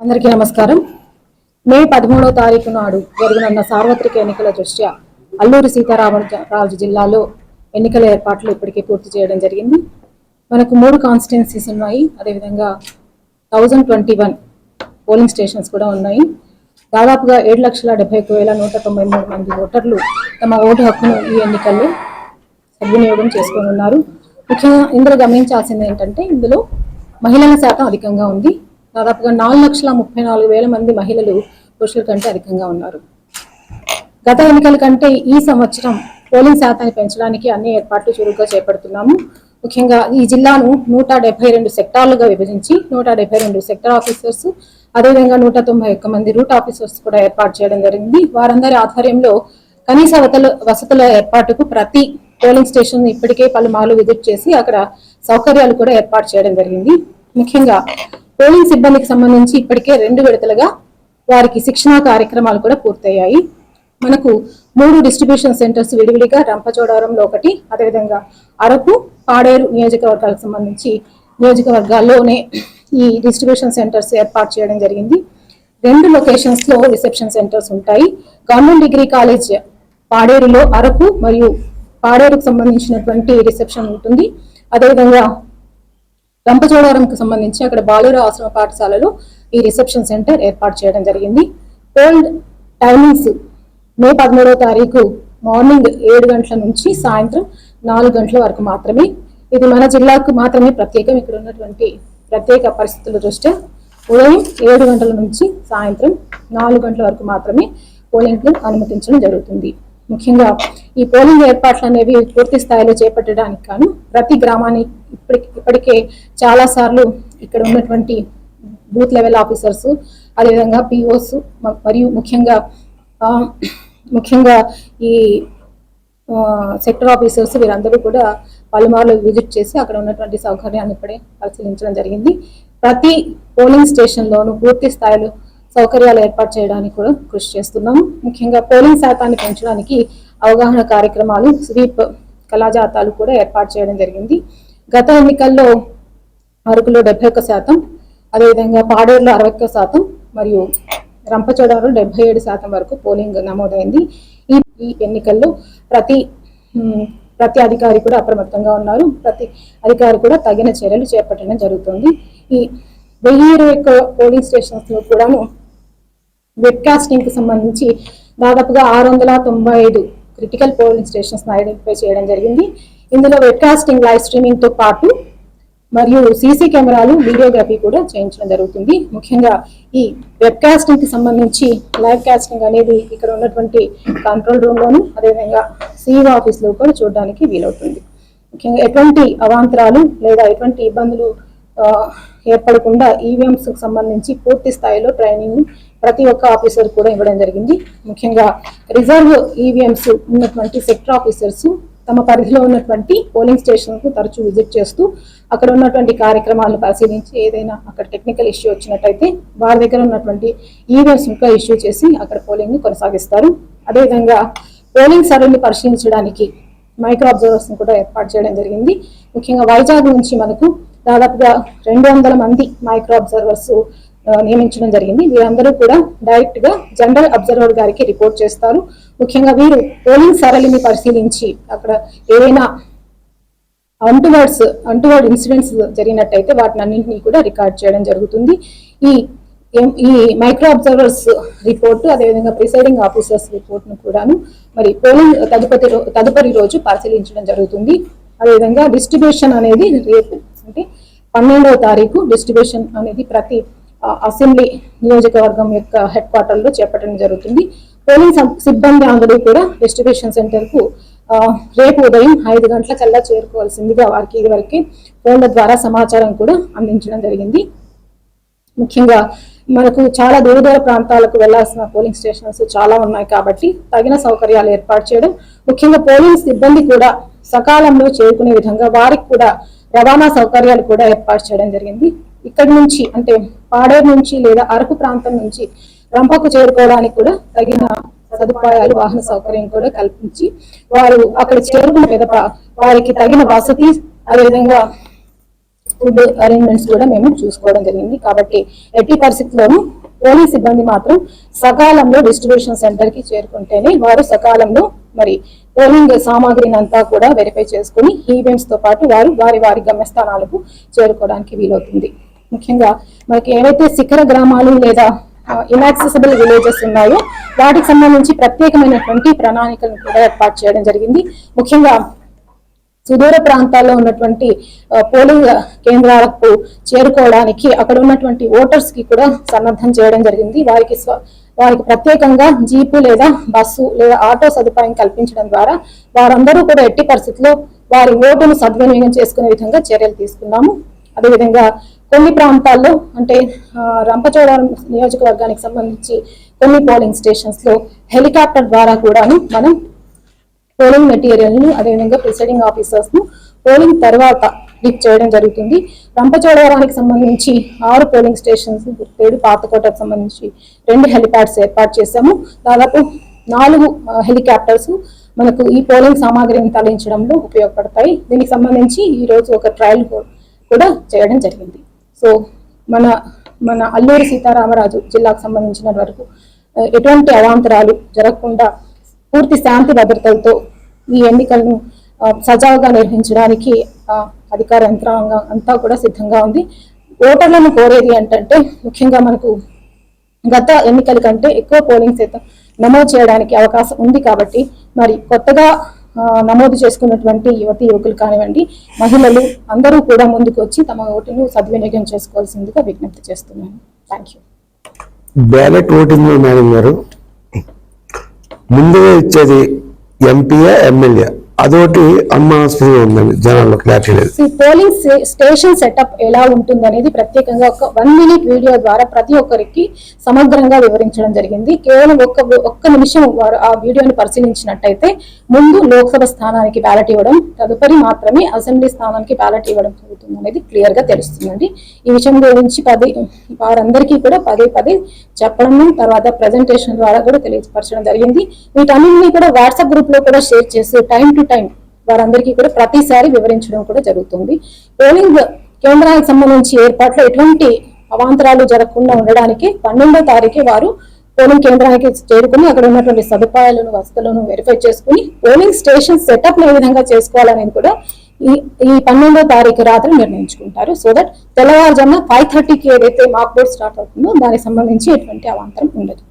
అందరికీ నమస్కారం. మే పదమూడవ తారీఖు నాడు జరగనున్న సార్వత్రిక ఎన్నికల దృష్ట్యా అల్లూరి సీతారామరాజు జిల్లాలో ఎన్నికల ఏర్పాట్లు ఇప్పటికే పూర్తి చేయడం జరిగింది. మనకు మూడు కాన్స్టిట్యున్సీస్ ఉన్నాయి. అదేవిధంగా thousand twenty one polling stations కూడా ఉన్నాయి. దాదాపుగా ఏడు లక్షల డెబ్బై ఒక వేల నూట తొంభై మూడు మంది ఓటర్లు తమ ఓటు హక్కును ఈ ఎన్నికల్లో సద్వినియోగం చేసుకొని ఉన్నారు. ముఖ్యంగా ఇందులో గమనించాల్సింది ఏంటంటే ఇందులో మహిళల శాతం అధికంగా ఉంది. దాదాపుగా నాలుగు లక్షల ముప్పై నాలుగు వేల మంది మహిళలు పురుషుల కంటే అధికంగా ఉన్నారు. గత ఎన్నికల కంటే ఈ సంవత్సరం పోలింగ్ శాతాన్ని పెంచడానికి అన్ని ఏర్పాట్లు చురుగ్గా చేపడుతున్నాము. ముఖ్యంగా ఈ జిల్లాను నూట డెబ్బై రెండు సెక్టార్లుగా విభజించి నూట డెబ్బై రెండు సెక్టర్ ఆఫీసర్స్ అదేవిధంగా నూట తొంభై ఒక్క మంది రూట్ ఆఫీసర్స్ కూడా ఏర్పాటు చేయడం జరిగింది. వారందరి ఆధ్వర్యంలో కనీస వతలు వసతుల ఏర్పాటుకు ప్రతి పోలింగ్ స్టేషన్ ఇప్పటికే పలుమార్లు విజిట్ చేసి అక్కడ సౌకర్యాలు కూడా ఏర్పాటు చేయడం జరిగింది. ముఖ్యంగా పోలింగ్ సిబ్బందికి సంబంధించి ఇప్పటికే రెండు విడతలుగా వారికి శిక్షణా కార్యక్రమాలు కూడా పూర్తయ్యాయి. మనకు మూడు డిస్ట్రిబ్యూషన్ సెంటర్స్ విడివిడిగా రంపచోడవరంలో ఒకటి అదేవిధంగా అరకు పాడేరు నియోజకవర్గాలకు సంబంధించి నియోజకవర్గాల్లోనే ఈ డిస్ట్రిబ్యూషన్ సెంటర్స్ ఏర్పాటు చేయడం జరిగింది. రెండు లొకేషన్స్లో రిసెప్షన్ సెంటర్స్ ఉంటాయి. గవర్నమెంట్ డిగ్రీ కాలేజ్ పాడేరులో అరకు మరియు పాడేరుకు సంబంధించినటువంటి రిసెప్షన్ ఉంటుంది. అదేవిధంగా రంపచోడవరంకు సంబంధించి అక్కడ బాలుర ఆశ్రమ పాఠశాలలో ఈ రిసెప్షన్ సెంటర్ ఏర్పాటు చేయడం జరిగింది. ఓల్డ్ టైమింగ్స్ మే పదమూడవ తారీఖు మార్నింగ్ ఏడు గంటల నుంచి సాయంత్రం నాలుగు గంటల వరకు మాత్రమే. ఇది మన జిల్లాకు మాత్రమే ప్రత్యేకం. ఇక్కడ ఉన్నటువంటి ప్రత్యేక పరిస్థితుల దృష్ట్యా ఉదయం ఏడు గంటల నుంచి సాయంత్రం నాలుగు గంటల వరకు మాత్రమే పోలింగ్ అనుమతించడం జరుగుతుంది. ముఖ్యంగా ఈ పోలింగ్ ఏర్పాట్లు అనేవి పూర్తి స్థాయిలో చేపట్టడానికి గాను ప్రతి గ్రామానికి ఇప్పటికి ఇప్పటికే చాలా సార్లు ఇక్కడ ఉన్నటువంటి బూత్ లెవెల్ ఆఫీసర్స్ అదేవిధంగా పిఓస్ మరియు ముఖ్యంగా ముఖ్యంగా ఈ సెక్టర్ ఆఫీసర్స్ వీరందరూ కూడా పలుమార్లు విజిట్ చేసి అక్కడ ఉన్నటువంటి సౌకర్యాన్ని ఇప్పుడే పరిశీలించడం జరిగింది. ప్రతి పోలింగ్ స్టేషన్లోనూ పూర్తి స్థాయిలో సౌకర్యాలు ఏర్పాటు చేయడానికి కూడా కృషి చేస్తున్నాము. ముఖ్యంగా పోలింగ్ శాతాన్ని పెంచడానికి అవగాహన కార్యక్రమాలు స్వీప్ కళాజాతాలు కూడా ఏర్పాటు చేయడం జరిగింది. గత ఎన్నికల్లో అరకులో డెబ్బై ఒక్క శాతం అదేవిధంగా పాడేరులో అరవై ఒక్క శాతం మరియు రంపచోడవరం డెబ్బై ఏడు శాతం వరకు పోలింగ్ నమోదైంది. ఈ ఈ ఎన్నికల్లో ప్రతి ప్రతి అధికారి కూడా అప్రమత్తంగా ఉన్నారు. ప్రతి అధికారి కూడా తగిన చర్యలు చేపట్టడం జరుగుతుంది. ఈ వెయ్యి ఇరవై ఒక్క పోలింగ్ స్టేషన్స్లో కూడాను వెబ్కాస్టింగ్కి సంబంధించి దాదాపుగా ఆరు వందల తొంభై ఐదు క్రిటికల్ పోలింగ్ స్టేషన్స్ ఐడెంటిఫై చేయడం జరిగింది. ఇందులో వెబ్కాస్టింగ్ లైవ్ స్ట్రీమింగ్తో పాటు మరియు సీసీ కెమెరాలు వీడియోగ్రఫీ కూడా చేయించడం జరుగుతుంది. ముఖ్యంగా ఈ వెబ్కాస్టింగ్కి సంబంధించి లైవ్ కాస్టింగ్ అనేది ఇక్కడ ఉన్నటువంటి కంట్రోల్ రూమ్ లోను అదేవిధంగా సీఈ ఆఫీస్లో కూడా చూడడానికి వీలవుతుంది. ముఖ్యంగా ఎటువంటి అవాంతరాలు లేదా ఎటువంటి ఇబ్బందులు ఏర్పడకుండా ఈవీఎంస్కి సంబంధించి పూర్తి స్థాయిలో ట్రైనింగ్ ప్రతి ఒక్క ఆఫీసర్ కూడా ఇవ్వడం జరిగింది. ముఖ్యంగా రిజర్వ్ ఈవీఎంస్ ఉన్నటువంటి సెక్టర్ ఆఫీసర్స్ తమ పరిధిలో ఉన్నటువంటి పోలింగ్ స్టేషన్కు తరచూ విజిట్ చేస్తూ అక్కడ ఉన్నటువంటి కార్యక్రమాలను పరిశీలించి ఏదైనా అక్కడ టెక్నికల్ ఇష్యూ వచ్చినట్టయితే వారి దగ్గర ఉన్నటువంటి ఈవీఎంస్ ఇంకా ఇష్యూ చేసి అక్కడ పోలింగ్ని కొనసాగిస్తారు. అదేవిధంగా పోలింగ్ సర్వేని పరిశీలించడానికి మైక్రో అబ్జర్వర్స్ కూడా ఏర్పాటు చేయడం జరిగింది. ముఖ్యంగా వైజాగ్ నుంచి మనకు దాదాపుగా రెండు వందల మంది మైక్రో అబ్జర్వర్స్ నియమించడం జరిగింది. వీరందరూ కూడా డైరెక్ట్గా జనరల్ అబ్జర్వర్ గారికి రిపోర్ట్ చేస్తారు. ముఖ్యంగా వీరు పోలింగ్ సరళిని పరిశీలించి అక్కడ ఏవైనా అంటువర్డ్స్ అంటువర్డ్ ఇన్సిడెంట్స్ జరిగినట్టయితే వాటిని అన్నింటినీ కూడా రికార్డ్ చేయడం జరుగుతుంది. ఈ ఈ మైక్రో అబ్జర్వర్స్ రిపోర్టు అదేవిధంగా ప్రిసైడింగ్ ఆఫీసర్స్ రిపోర్ట్ను కూడాను మరి పోలింగ్ తదుపరి తదుపరి రోజు పరిశీలించడం జరుగుతుంది. అదేవిధంగా డిస్ట్రిబ్యూషన్ అనేది రేపు అంటే పన్నెండవ తారీఖు డిస్ట్రిబ్యూషన్ అనేది ప్రతి అసెంబ్లీ నియోజకవర్గం యొక్క హెడ్ క్వార్టర్లో చేపట్టడం జరుగుతుంది. పోలింగ్ సిబ్బంది అందరూ కూడా డిస్ట్రిబ్యూషన్ సెంటర్కు రేపు ఉదయం ఐదు గంటల కల్లా చేరుకోవాల్సిందిగా వారికి ఇదివరకే ఫోన్ల ద్వారా సమాచారం కూడా అందించడం జరిగింది. ముఖ్యంగా మనకు చాలా దూర దూర ప్రాంతాలకు వెళ్ళాల్సిన పోలింగ్ స్టేషన్స్ చాలా ఉన్నాయి కాబట్టి తగిన సౌకర్యాలు ఏర్పాటు చేయడం ముఖ్యంగా పోలింగ్ సిబ్బంది కూడా సకాలంలో చేరుకునే విధంగా వారికి కూడా రవాణా సౌకర్యాలు కూడా ఏర్పాటు చేయడం జరిగింది. ఇక్కడి నుంచి అంటే పాడేరు నుంచి లేదా అరకు ప్రాంతం నుంచి రంపకు చేరుకోవడానికి కూడా తగిన సదుపాయాలు వాహన సౌకర్యం కూడా కల్పించి వారు అక్కడ చేరుకున్న పిదప వారికి తగిన వసతి అదేవిధంగా ఫుడ్ అరేంజ్మెంట్స్ కూడా మేము చూసుకోవడం జరిగింది. కాబట్టి ఎట్టి పరిస్థితుల్లోనూ పోలీస్ సిబ్బంది మాత్రం సకాలంలో డిస్ట్రిబ్యూషన్ సెంటర్కి చేరుకుంటేనే వారు సకాలంలో మరి పోలింగ్ సామాగ్రిని అంతా కూడా వెరిఫై చేసుకుని ఈవెంట్స్తో పాటు వారు వారి వారి గమ్యస్థానాలకు చేరుకోవడానికి వీలవుతుంది. ముఖ్యంగా మనకి ఏవైతే శిఖర గ్రామాలు లేదా ఇన్యాక్సెసిబుల్ విలేజెస్ ఉన్నాయో వాటికి సంబంధించి ప్రత్యేకమైనటువంటి ప్రణాళికలను కూడా ఏర్పాటు చేయడం జరిగింది. ముఖ్యంగా సుదూర ప్రాంతాల్లో ఉన్నటువంటి పోలింగ్ కేంద్రాలకు చేరుకోవడానికి అక్కడ ఉన్నటువంటి ఓటర్స్కి కూడా సన్నద్ధం చేయడం జరిగింది. వారికి వారికి ప్రత్యేకంగా జీపు లేదా బస్సు లేదా ఆటో సదుపాయం కల్పించడం ద్వారా వారందరూ కూడా ఎట్టి పరిస్థితుల్లో వారి ఓటును సద్వినియోగం చేసుకునే విధంగా చర్యలు తీసుకున్నాము. అదేవిధంగా కొన్ని ప్రాంతాల్లో అంటే రంపచోడవరం నియోజకవర్గానికి సంబంధించి కొన్ని పోలింగ్ స్టేషన్స్లో హెలికాప్టర్ ద్వారా కూడాను మనం పోలింగ్ మెటీరియల్ను అదేవిధంగా ప్రిసైడింగ్ ఆఫీసర్స్ను పోలింగ్ తర్వాత లిఫ్ట్ చేయడం జరుగుతుంది. రంపచోడవరానికి సంబంధించి ఆరు పోలింగ్ స్టేషన్స్ ఏడు పాతకోటకు సంబంధించి రెండు హెలిప్యాడ్స్ ఏర్పాటు చేశాము. దాదాపు నాలుగు హెలికాప్టర్స్ మనకు ఈ పోలింగ్ సామాగ్రిని తరలించడంలో ఉపయోగపడతాయి. దీనికి సంబంధించి ఈరోజు ఒక ట్రయల్ కూడా చేయడం జరిగింది. సో మన మన అల్లూరి సీతారామరాజు జిల్లాకు సంబంధించిన వరకు ఎటువంటి అవాంతరాలు జరగకుండా పూర్తి శాంతి భద్రతలతో ఈ ఎన్నికలను సజావుగా నిర్వహించడానికి అధికార యంత్రాంగం అంతా కూడా సిద్ధంగా ఉంది. ఓటర్లను కోరేది ఏంటంటే ముఖ్యంగా మనకు గత ఎన్నికల కంటే ఎక్కువ పోలింగ్ శాతం నమోదు చేయడానికి అవకాశం ఉంది కాబట్టి మరి కొత్తగా నమోదు చేసుకున్నటువంటి యువతి యువకులు కానివ్వండి మహిళలు అందరూ కూడా ముందుకు వచ్చి తమ ఓటును సద్వినియోగం చేసుకోవాల్సిందిగా విజ్ఞప్తి చేస్తున్నాను. Thank you ballot voting madam గారు ముందుగా ఇచ్చేది ఎంపీఏ ఎమ్మెల్యే? అదొకటి అనుమానాస్పదంగా ఉందండి జనాల్లో క్లారిటీ లేదు ఈ పోలింగ్ స్టేషన్ సెటప్ ఎలా ఉంటుంది అనేది ప్రత్యేకంగా ఒక వన్ మినిట్ వీడియో ద్వారా ప్రతి ఒక్కరికి సమగ్రంగా వివరించడం జరిగింది. కేవలం ఒక్క ఒక్క నిమిషం వారు ఆ వీడియోని పరిశీలించినట్టయితే ముందు లోక్సభ స్థానానికి బ్యాలెట్ ఇవ్వడం తదుపరి మాత్రమే అసెంబ్లీ స్థానానికి బ్యాలెట్ ఇవ్వడం జరుగుతుంది అనేది క్లియర్గా తెలుస్తుందండి. ఈ విషయం గురించి పది వారందరికీ కూడా పదే పదే చెప్పడం తర్వాత ప్రజెంటేషన్ ద్వారా కూడా తెలియపరచడం జరిగింది. వీటన్నింటినీ కూడా వాట్సాప్ గ్రూప్లో కూడా షేర్ చేస్తూ టైం టు టైం వారందరికీ కూడా ప్రతిసారి వివరించడం కూడా జరుగుతుంది. పోలింగ్ కేంద్రానికి సంబంధించి ఏర్పాట్లో ఎటువంటి అవాంతరాలు జరగకుండా ఉండడానికి పన్నెండో తారీఖు వారు పోలింగ్ కేంద్రానికి చేరుకుని అక్కడ ఉన్నటువంటి సదుపాయాలను వసతులను వెరిఫై చేసుకుని పోలింగ్ స్టేషన్ సెటప్ ఏ విధంగా చేసుకోవాలనేది కూడా ఈ ఈ పన్నెండో తారీఖు రాత్రి నిర్ణయించుకుంటారు. సో దట్ తెల్లవారుజామున ఫైవ్ థర్టీకి ఏదైతే మాక్ బోర్డ్ స్టార్ట్ అవుతుందో దానికి సంబంధించి ఎటువంటి అవాంతరం ఉండదు.